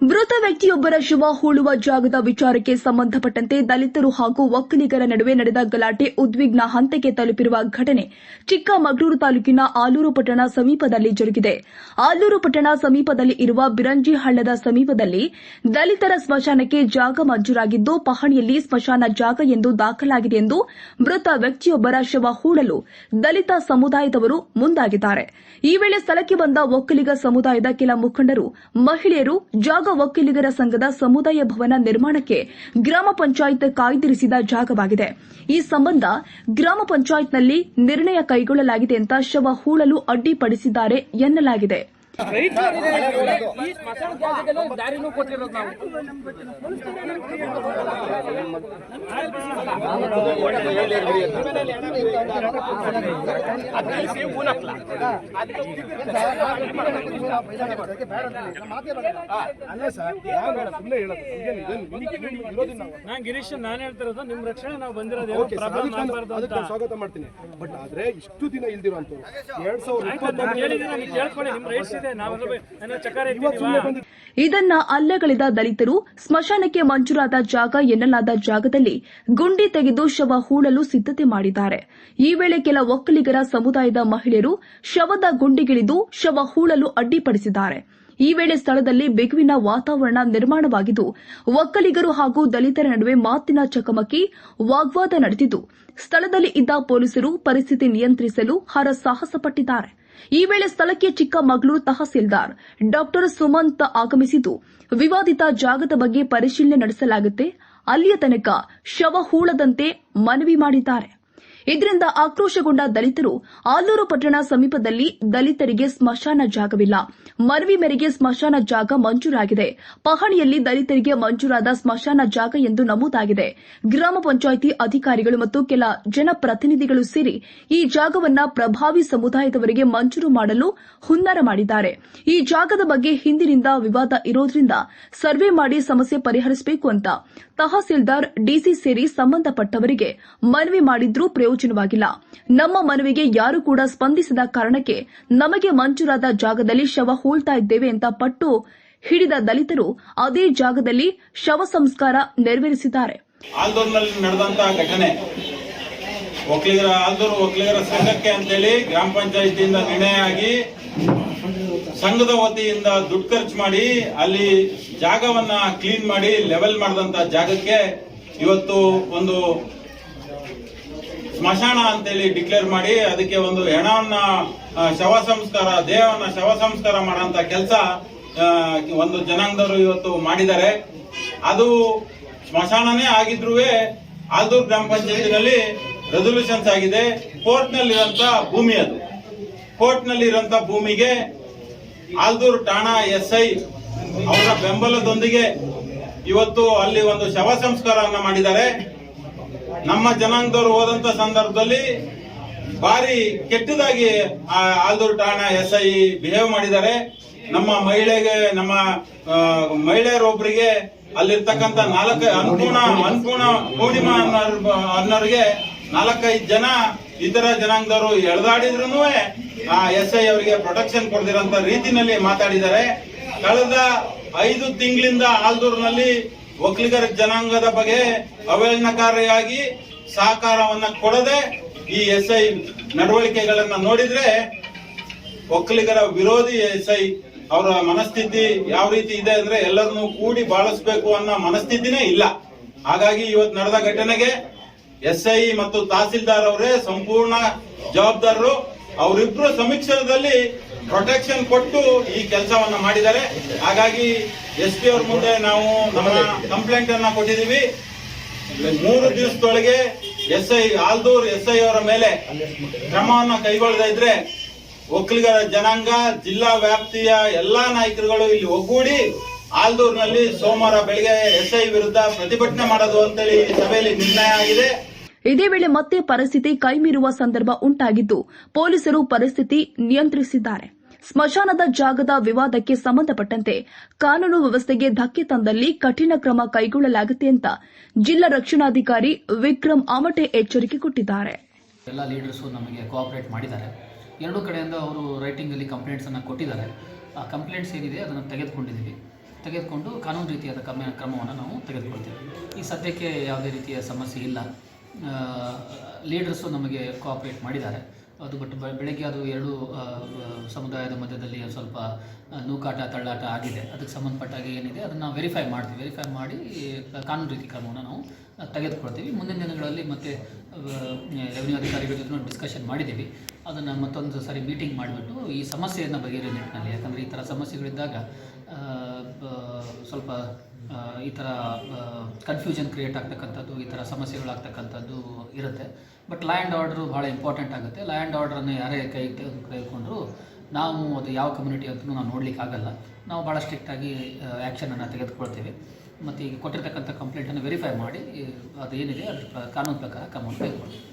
ಮೃತ ವ್ಯಕ್ತಿಯೊಬ್ಬರ ಶವ ಹೂಳುವ ಜಾಗದ ವಿಚಾರಕ್ಕೆ ಸಂಬಂಧಪಟ್ಟಂತೆ ದಲಿತರು ಹಾಗೂ ಒಕ್ಕಲಿಗರ ನಡುವೆ ನಡೆದ ಗಲಾಟೆ ಉದ್ವಿಗ್ನ ಹಂತಕ್ಕೆ ತಲುಪಿರುವ ಘಟನೆ ಚಿಕ್ಕಮಗಳೂರು ತಾಲೂಕಿನ ಆಲೂರು ಪಟ್ಟಣ ಸಮೀಪದಲ್ಲಿ ಜರುಗಿದೆ. ಆಲೂರು ಪಟ್ಟಣ ಸಮೀಪದಲ್ಲಿ ಇರುವ ಬಿರಂಜಿ ಹಳ್ಳದ ಸಮೀಪದಲ್ಲಿ ದಲಿತರ ಸ್ಮಶಾನಕ್ಕೆ ಜಾಗ ಮಂಜೂರಾಗಿದ್ದು, ಪಹಣಿಯಲ್ಲಿ ಸ್ಮಶಾನ ಜಾಗ ಎಂದು ದಾಖಲಾಗಿದೆ ಎಂದು ಮೃತ ವ್ಯಕ್ತಿಯೊಬ್ಬರ ಶವ ಹೂಡಲು ದಲಿತ ಸಮುದಾಯದವರು ಮುಂದಾಗಿದ್ದಾರೆ. ಈ ವೇಳೆ ಸ್ಥಳಕ್ಕೆ ಬಂದ ಒಕ್ಕಲಿಗ ಸಮುದಾಯದ ಕೆಲ ಮುಖಂಡರು, ಮಹಿಳೆಯರು ಜಾಗ ಒಕ್ಕಲಿಗರ ಸಂಘದ ಸಮುದಾಯ ಭವನ ನಿರ್ಮಾಣಕ್ಕೆ ಗ್ರಾಮ ಪಂಚಾಯತ್ ಕಾಯ್ದಿರಿಸಿದ ಜಾಗವಾಗಿದೆ. ಈ ಸಂಬಂಧ ಗ್ರಾಮ ಪಂಚಾಯತ್ನಲ್ಲಿ ನಿರ್ಣಯ ಕೈಗೊಳ್ಳಲಾಗಿದೆ ಅಂತ ಶವ ಹೂಳಲು ಅಡ್ಡಿಪಡಿಸಿದ್ದಾರೆ ಎನ್ನಲಾಗಿದೆ. ರೈಟ್ ಈ ಸ್ಮಶಾನ ಜಾಗದಲ್ಲಿ ದಾರಿನೂ ಕೊಟ್ಟಿರೋದು ನಾವು. ಅಲ್ಲ ಸರ್ ನಾನು ಗಿರೀಶ್ ನಾನ್ ಹೇಳ್ತಿರೋದು ನಿಮ್ ರಕ್ಷಣೆ ನಾವು ಬಂದಿರೋದು ಅಂತ. ಸ್ವಾಗತ ಮಾಡ್ತೀನಿ. ಬಟ್ ಆದ್ರೆ ಇಷ್ಟು ದಿನ ಎರಡ್ ಸಾವಿರದ ಅದ್ ನಮ್ಗೆ ಹೇಳಿದ್ರೆ ನೀವು ಕೇಳ್ಕೊಳ್ಳಿ ನಿಮ್ ರೈಟ್ಸ್ ಇದನ್ನ ಅಲ್ಲೆಗಳಿದ ದಲಿತರು ಸ್ಮಶಾನಕ್ಕೆ ಮಂಜೂರಾದ ಜಾಗ ಎನ್ನಲಾದ ಜಾಗದಲ್ಲಿ ಗುಂಡಿ ತೆಗೆದು ಶವ ಹೂಳಲು ಸಿದ್ದತೆ ಮಾಡಿದ್ದಾರೆ. ಈ ವೇಳೆ ಕೆಲ ಒಕ್ಕಲಿಗರ ಸಮುದಾಯದ ಮಹಿಳೆಯರು ಶವದ ಗುಂಡಿಗಿಳಿದು ಶವ ಹೂಳಲು ಅಡ್ಡಿಪಡಿಸಿದ್ದಾರೆ. ಈ ವೇಳೆ ಸ್ಥಳದಲ್ಲಿ ಬಿಗುವಿನ ವಾತಾವರಣ ನಿರ್ಮಾಣವಾಗಿದ್ದು, ಒಕ್ಕಲಿಗರು ಹಾಗೂ ದಲಿತರ ನಡುವೆ ಮಾತಿನ ಚಕಮಕಿ, ವಾಗ್ವಾದ ನಡೆದಿದ್ದು, ಸ್ಥಳದಲ್ಲಿ ಇದ್ದ ಪೊಲೀಸರು ಪರಿಸ್ಥಿತಿ ನಿಯಂತ್ರಿಸಲು ಹರಸಾಹಸ ಪಟ್ಟಿದ್ದಾರೆ ಈ ವೇಳೆ ಸ್ಥಳಕ್ಕೆ ಚಿಕ್ಕಮಗಳೂರು ತಹಸೀಲ್ದಾರ್ ಡಾಕ್ಟರ್ ಸುಮಂತ್ ಆಗಮಿಸಿದ್ದು, ವಿವಾದಿತ ಜಾಗದ ಬಗ್ಗೆ ಪರಿಶೀಲನೆ ನಡೆಸಲಾಗುತ್ತೆ. ಅಲ್ಲಿಯ ತನಕ ಶವ ಹೂಳದಂತೆ ಮನವಿ ಮಾಡಿದ್ದಾರೆ. ಇದರಿಂದ ಆಕ್ರೋಶಗೊಂಡ ದಲಿತರು ಆಲೂರು ಪಟ್ಟಣ ಸಮೀಪದಲ್ಲಿ ದಲಿತರಿಗೆ ಸ್ಮಶಾನ ಜಾಗವಿಲ್ಲ. ಮನವಿ ಮೇರೆಗೆ ಸ್ಮಶಾನ ಜಾಗ ಮಂಜೂರಾಗಿದೆ. ಪಹಣಿಯಲ್ಲಿ ದಲಿತರಿಗೆ ಮಂಜೂರಾದ ಸ್ಮಶಾನ ಜಾಗ ಎಂದು ನಮೂದಾಗಿದೆ. ಗ್ರಾಮ ಪಂಚಾಯಿತಿ ಅಧಿಕಾರಿಗಳು ಮತ್ತು ಕೆಲ ಜನಪ್ರತಿನಿಧಿಗಳು ಸೇರಿ ಈ ಜಾಗವನ್ನು ಪ್ರಭಾವಿ ಸಮುದಾಯದವರಿಗೆ ಮಂಜೂರು ಮಾಡಲು ಹುನ್ನಾರ ಮಾಡಿದ್ದಾರೆ. ಈ ಜಾಗದ ಬಗ್ಗೆ ಹಿಂದಿನಿಂದ ವಿವಾದ ಇರೋದ್ರಿಂದ ಸರ್ವೆ ಮಾಡಿ ಸಮಸ್ಯೆ ಪರಿಹರಿಸಬೇಕು ಅಂತ ತಹಸೀಲ್ದಾರ್ ಡಿಸಿ ಸೇರಿ ಸಂಬಂಧಪಟ್ಟವರಿಗೆ ಮನವಿ ಮಾಡಿದ್ರೂ ಪ್ರಯೋಜನವಾಗಿಲ್ಲ. ನಮ್ಮ ಮನವಿಗೆ ಯಾರು ಕೂಡ ಸ್ಪಂದಿಸದ ಕಾರಣಕ್ಕೆ ನಮಗೆ ಮಂಜೂರಾದ ಜಾಗದಲ್ಲಿ ಶವ ಹೂಳ್ತಾ ಇದ್ದೇವೆ ಅಂತ ಪಟ್ಟು ಹಿಡಿದ ದಲಿತರು ಅದೇ ಜಾಗದಲ್ಲಿ ಶವ ಸಂಸ್ಕಾರ ನೆರವೇರಿಸಿದ್ದಾರೆ. ಘಟನೆ. ಒಕ್ಕಲಿಗರ, ಆಲ್ದೂರು ಒಕ್ಕಲಿಗರ ಸಂಘಕ್ಕೆ ಅಂತೇಳಿ ಗ್ರಾಮ ಪಂಚಾಯತಿಯಿಂದ ನಿರ್ಣಯ ಸಂಘದ ವತಿಯಿಂದ ದುಡ್ಡು ಖರ್ಚು ಮಾಡಿ ಅಲ್ಲಿ ಜಾಗವನ್ನ ಕ್ಲೀನ್ ಮಾಡಿ ಲೆವೆಲ್ ಮಾಡಿದಂತ ಜಾಗಕ್ಕೆ ಇವತ್ತು ಒಂದು ಸ್ಮಶಾನ ಅಂತೇಳಿ ಡಿಕ್ಲೇರ್ ಮಾಡಿ ಅದಕ್ಕೆ ಒಂದು ಹೆಣವನ್ನ ಶವ ಸಂಸ್ಕಾರ, ದೇಹವನ್ನ ಶವ ಸಂಸ್ಕಾರ ಮಾಡೋಂಥ ಕೆಲಸ ಒಂದು ಜನಾಂಗದವರು ಇವತ್ತು ಮಾಡಿದ್ದಾರೆ. ಅದು ಸ್ಮಶಾನನೇ ಆಗಿದ್ರೂ ಆಲ್ದೂರ್ ಗ್ರಾಮ ಪಂಚಾಯತಿನಲ್ಲಿ ರೆಸೊಲ್ಯೂಷನ್ಸ್ ಆಗಿದೆ. ಕೋರ್ಟ್ನಲ್ಲಿ ಇರುವಂತ ಭೂಮಿ ಅದು. ಕೋರ್ಟ್ನಲ್ಲಿ ಇರುವಂತ ಭೂಮಿಗೆ ಆಲ್ದೂರ್ ಠಾಣಾ ಎಸ್ ಐ ಅವರ ಬೆಂಬಲದೊಂದಿಗೆ ಇವತ್ತು ಅಲ್ಲಿ ಒಂದು ಶವ ಸಂಸ್ಕಾರವನ್ನ ಮಾಡಿದ್ದಾರೆ. ನಮ್ಮ ಜನಾಂಗದವರು ಹೋದಂತ ಸಂದರ್ಭದಲ್ಲಿ ಭಾರಿ ಕೆಟ್ಟದಾಗಿ ಆಲ್ದೂರು ಠಾಣಾ ಎಸ್ ಐ ಬಿಹೇವ್ ಮಾಡಿದ್ದಾರೆ. ನಮ್ಮ ಮಹಿಳೆಗೆ, ನಮ್ಮ ಮಹಿಳೆಯರೊಬ್ಬರಿಗೆ ಅಲ್ಲಿರ್ತಕ್ಕಂಥ ನಾಲ್ಕು ಅನ್ಪೂರ್ಣ ಅನ್ಪೂರ್ಣ ಪೂರ್ಣಿಮಾ ಅನ್ನೋರ್- ಅನ್ನೋರಿಗೆ ನಾಲ್ಕೈದು ಜನ ಇತರ ಜನಾಂಗದವರು ಎಳೆದಾಡಿದ್ರು ಆ ಎಸ್ ಐ ಅವರಿಗೆ ಪ್ರೊಟೆಕ್ಷನ್ ಕೊಡದಿರೋಂತ ರೀತಿನಲ್ಲಿ ಮಾತಾಡಿದ್ದಾರೆ. ಕಳೆದ ಐದು ತಿಂಗಳಿಂದ ಆಲ್ದೂರಿನಲ್ಲಿ ಒಕ್ಕಲಿಗರ ಜನಾಂಗದ ಬಗ್ಗೆ ಅವಹೇಳನಕಾರಿಯಾಗಿ ಸಹಕಾರವನ್ನ ಕೊಡದೆ ಈ ಎಸ್ ಐ ನಡವಳಿಕೆಗಳನ್ನ ನೋಡಿದ್ರೆ ಒಕ್ಕಲಿಗರ ವಿರೋಧಿ ಎಸ್ ಐ ಅವರ ಮನಸ್ಥಿತಿ ಯಾವ ರೀತಿ ಇದೆ ಅಂದ್ರೆ ಎಲ್ಲರನ್ನೂ ಕೂಡಿ ಬಾಳಿಸಬೇಕು ಅನ್ನೋ ಮನಸ್ಥಿತಿನೇ ಇಲ್ಲ. ಹಾಗಾಗಿ ಇವತ್ತು ನಡೆದ ಘಟನೆಗೆ ಎಸ್ ಐ ಮತ್ತು ತಹಸೀಲ್ದಾರ್ ಅವರೇ ಸಂಪೂರ್ಣ ಜವಾಬ್ದಾರರು. ಅವರಿಬ್ರು ಸಮೀಕ್ಷಣದಲ್ಲಿ ಪ್ರೊಟೆಕ್ಷನ್ ಕೊಟ್ಟು ಈ ಕೆಲಸವನ್ನ ಮಾಡಿದ್ದಾರೆ. ಹಾಗಾಗಿ ಎಸ್ ಪಿ ಅವ್ರ ಮುಂದೆ ನಾವು ನಮ್ಮ ಕಂಪ್ಲೇಂಟ್ ಅನ್ನ ಕೊಟ್ಟಿದ್ದೀವಿ. ಮೂರು ದಿವಸದೊಳಗೆ S I Aldur S I ಅವರ ಮೇಲೆ ಕ್ರಮವನ್ನ ಕೈಗೊಳ್ಳದೇ ಇದ್ರೆ ಒಕ್ಕಲಿಗರ ಜನಾಂಗ, ಜಿಲ್ಲಾ ವ್ಯಾಪ್ತಿಯ ಎಲ್ಲಾ ನಾಯಕರುಗಳು ಇಲ್ಲಿ ಒಗ್ಗೂಡಿ ಆಲ್ದೂರ್ನಲ್ಲಿ ಸೋಮವಾರ ಬೆಳಗ್ಗೆ ಎಸ್ ಐ ವಿರುದ್ಧ ಪ್ರತಿಭಟನೆ ಮಾಡೋದು ಅಂತೇಳಿ ಸಭೆಯಲ್ಲಿ ನಿರ್ಣಯ ಆಗಿದೆ. ಇದೇ ವೇಳೆ ಮತ್ತೆ ಪರಿಸ್ಥಿತಿ ಕೈಮೀರುವ ಸಂದರ್ಭ ಉಂಟಾಗಿದ್ದು, ಪೊಲೀಸರು ಪರಿಸ್ಥಿತಿ ನಿಯಂತ್ರಿಸಿದ್ದಾರೆ. ಸ್ಮಶಾನದ ಜಾಗದ ವಿವಾದಕ್ಕೆ ಸಂಬಂಧಪಟ್ಟಂತೆ ಕಾನೂನು ವ್ಯವಸ್ಥೆಗೆ ಧಕ್ಕೆ ತಂದಲ್ಲಿ ಕಠಿಣ ಕ್ರಮ ಕೈಗೊಳ್ಳಲಾಗುತ್ತೆ ಅಂತ ಜಿಲ್ಲಾ ರಕ್ಷಣಾಧಿಕಾರಿ ವಿಕ್ರಮ್ ಆಮಟೆ ಎಚ್ಚರಿಕೆ ಕೊಟ್ಟಿದ್ದಾರೆ. ಎಲ್ಲ ಲೀಡರ್ಸು ನಮಗೆ ಕೋಆಪರೇಟ್ ಮಾಡಿದ್ದಾರೆ. ಎರಡೂ ಕಡೆಯಿಂದ ಅವರು ರೈಟಿಂಗಲ್ಲಿ ಕಂಪ್ಲೇಂಟ್ಸನ್ನು ಕೊಟ್ಟಿದ್ದಾರೆ. ಆ ಕಂಪ್ಲೇಂಟ್ಸ್ ಏನಿದೆ ಅದನ್ನು ತೆಗೆದುಕೊಂಡಿದ್ದೀವಿ. ತೆಗೆದುಕೊಂಡು ಕಾನೂನು ರೀತಿಯಾದ ಕ್ರಮ ಕ್ರಮವನ್ನು ನಾವು ತೆಗೆದುಕೊಳ್ತೀವಿ. ಈ ಸದ್ಯಕ್ಕೆ ಯಾವುದೇ ರೀತಿಯ ಸಮಸ್ಯೆ ಇಲ್ಲ. ಲೀಡರ್ಸು ನಮಗೆ ಕೋಆಪ್ರೇಟ್ ಮಾಡಿದ್ದಾರೆ. ಅದು ಬಟ್ ಬೆಳಗ್ಗೆ ಅದು ಎರಡು ಸಮುದಾಯದ ಮಧ್ಯದಲ್ಲಿ ಸ್ವಲ್ಪ ನೂಕಾಟ, ತಳ್ಳಾಟ ಆಗಿದೆ. ಅದಕ್ಕೆ ಸಂಬಂಧಪಟ್ಟಾಗಿ ಏನಿದೆ, ಅದನ್ನು ವೆರಿಫೈ ಮಾಡ್ತೀವಿ. ವೆರಿಫೈ ಮಾಡಿ ಕಾನೂನು ರೀತಿ ಕ್ರಮವನ್ನು ನಾವು ತೆಗೆದುಕೊಳ್ತೀವಿ. ಮುಂದಿನ ದಿನಗಳಲ್ಲಿ ಮತ್ತೆ ರೆವಿನ್ಯೂ ಅಧಿಕಾರಿಗಳ ಜೊತೆ ಡಿಸ್ಕಷನ್ ಮಾಡಿದ್ದೀವಿ. ಅದನ್ನು ಮತ್ತೊಂದು ಸಾರಿ ಮೀಟಿಂಗ್ ಮಾಡಿಬಿಟ್ಟು ಈ ಸಮಸ್ಯೆಯನ್ನು ಬಗೆಹರಿಯೋ ನಿಟ್ಟಿನಲ್ಲಿ. ಯಾಕಂದರೆ ಈ ಥರ ಸಮಸ್ಯೆಗಳಿದ್ದಾಗ ಸ್ವಲ್ಪ ಈ ಥರ ಕನ್ಫ್ಯೂಷನ್ ಕ್ರಿಯೇಟ್ ಆಗ್ತಕ್ಕಂಥದ್ದು, ಈ ಥರ ಸಮಸ್ಯೆಗಳಾಗ್ತಕ್ಕಂಥದ್ದು ಇರುತ್ತೆ. ಬಟ್ ಲ್ಯಾಂಡ್ ಆರ್ಡ್ರು ಭಾಳ ಇಂಪಾರ್ಟೆಂಟ್ ಆಗುತ್ತೆ. ಲ್ಯಾಂಡ್ ಆರ್ಡ್ರನ್ನು ಯಾರೇ ಕೈ ತೆಗೆದುಕೊಂಡ್ರು ನಾವು ಅದು ಯಾವ ಕಮ್ಯುನಿಟಿ ಅಂತಲೂ ನಾವು ನೋಡಲಿಕ್ಕಾಗಲ್ಲ. ನಾವು ಭಾಳ ಸ್ಟ್ರಿಕ್ಟಾಗಿ ಆ್ಯಕ್ಷನನ್ನು ತೆಗೆದುಕೊಳ್ತೀವಿ. ಮತ್ತು ಈಗ ಕೊಟ್ಟಿರ್ತಕ್ಕಂಥ ಕಂಪ್ಲೇಂಟನ್ನು ವೆರಿಫೈ ಮಾಡಿ ಅದೇನಿದೆ ಪ್ರ- ಕಾನೂನು ಪ್ರಕಾರ ಕ್ರಮವನ್ನು ತೆಗೆದುಕೊಳ್ತೀವಿ